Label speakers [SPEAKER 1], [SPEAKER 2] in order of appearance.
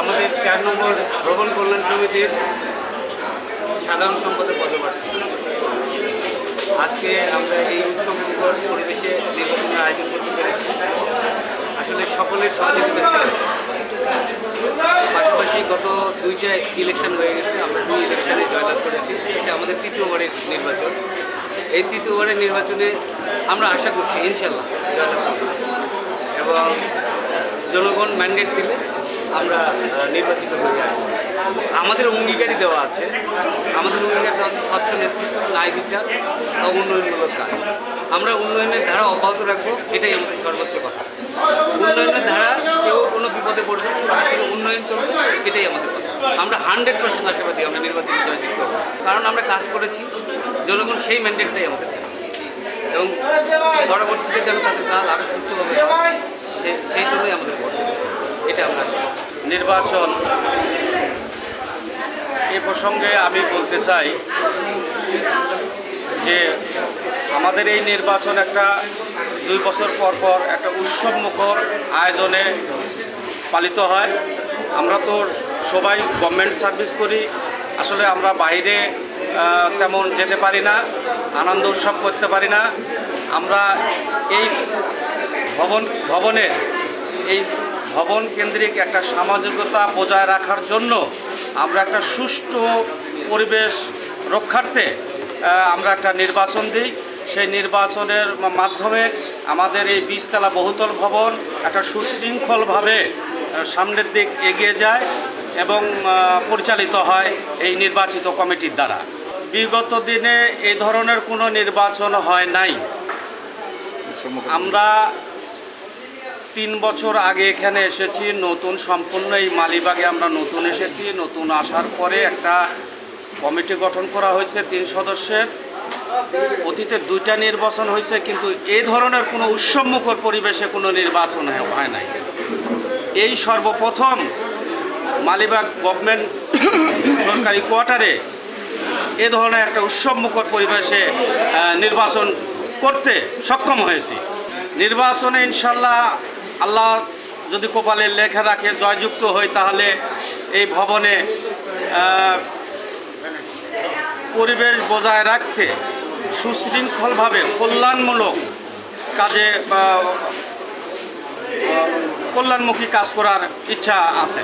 [SPEAKER 1] আমাদের চার নম্বর ভ্রমণ কল্যাণ সমিতির সাধারণ সম্পাদক পদপ্রার্থী। আজকে আমরা এই উৎসবমুখর পরিবেশে নির্বাচনের আয়োজন করতে পেরেছি। আসলে সকলের সহযোগিতা ছিল। পাশাপাশি গত দুইটা ইলেকশন হয়ে গেছে, আমরা দুই ইলেকশনে জয়লাভ করেছি। এটা আমাদের তৃতীয়বারের নির্বাচন। এই তৃতীয়বারের নির্বাচনে আমরা আশা করছি ইনশাল্লাহ জয়লাভ করব। এবং জনগণ ম্যান্ডেট দিলে আমরা নির্বাচিত হয়ে যাব আমাদের অঙ্গীকারই দেওয়া আছে। আমাদের অঙ্গীকার দেওয়া আছে স্বচ্ছ নেতৃত্ব, ন্যায় বিচার ও উন্নয়নমূলক কাজ। আমরা উন্নয়নের ধারা অব্যাহত রাখব, এটাই আমাদের সর্বোচ্চ কথা। উন্নয়নের ধারা কেউ কোনো বিপদে পড়বে না, সবার উন্নয়ন চলবে, এটাই আমাদের কথা। আমরা হান্ড্রেড পার্সেন্ট আশাবাদী আমরা নির্বাচনে জয়যুক্ত কারণ আমরা কাজ করেছি, জনগণ সেই ম্যান্ডেটটাই আমাদের। এবং পরবর্তীতে যেন তাদের কাজ আরও সুষ্ঠুভাবে হয়, সে সেই জন্যই আমাদের ভোট দেবে এটা আমরা আশা করছি
[SPEAKER 2] নির্বাচন এ প্রসঙ্গে আমি বলতে চাই যে আমাদের এই নির্বাচন একটা দুই বছর পর পর একটা উৎসব মুখর আয়োজনে পালিত হয়। আমরা তো সবাই গভর্নমেন্ট সার্ভিস করি। আসলে আমরা বাইরে তেমন যেতে পারি না, আনন্দ উৎসব করতে পারি না। আমরা এই ভবন, ভবনের এই ভবন কেন্দ্রিক একটা সামাজিকতা বজায় রাখার জন্য আমরা একটা সুষ্ঠু পরিবেশ রক্ষার্থে আমরা একটা নির্বাচন দিই। সেই নির্বাচনের মাধ্যমে আমাদের এই বীজতলা বহুতল ভবন একটা সুশৃঙ্খলভাবে সামনের দিক এগিয়ে যায় এবং পরিচালিত হয় এই নির্বাচিত কমিটির দ্বারা। বিগত দিনে এই ধরনের কোনো নির্বাচন হয় নাই। আমরা তিন বছর আগে এখানে এসেছি, নতুন সম্পূর্ণ এই মালিবাগে আমরা নতুন এসেছি, নতুন আসার পরে একটা কমিটি গঠন করা হয়েছে তিন সদস্যের। অতীতে দুইটা নির্বাচন হয়েছে, কিন্তু এই ধরনের কোনো উৎসবমুখর পরিবেশে কোনো নির্বাচন হয়- হয় নাই। এই সর্বপ্রথম মালিবাগ গভর্নমেন্ট সরকারি কোয়ার্টারে এ ধরনের একটা উৎসবমুখর পরিবেশে নির্বাচন করতে সক্ষম হয়েছি। নির্বাচনে ইনশাল্লাহ আল্লাহ যদি কপালে লেখা রাখে, জয়যুক্ত হই, তাহলে এই ভবনে পরিবেশ বজায় রাখতে, সুশৃঙ্খলভাবে, কল্যাণমূলক কাজে কল্যাণমুখী কাজ করার ইচ্ছা আছে।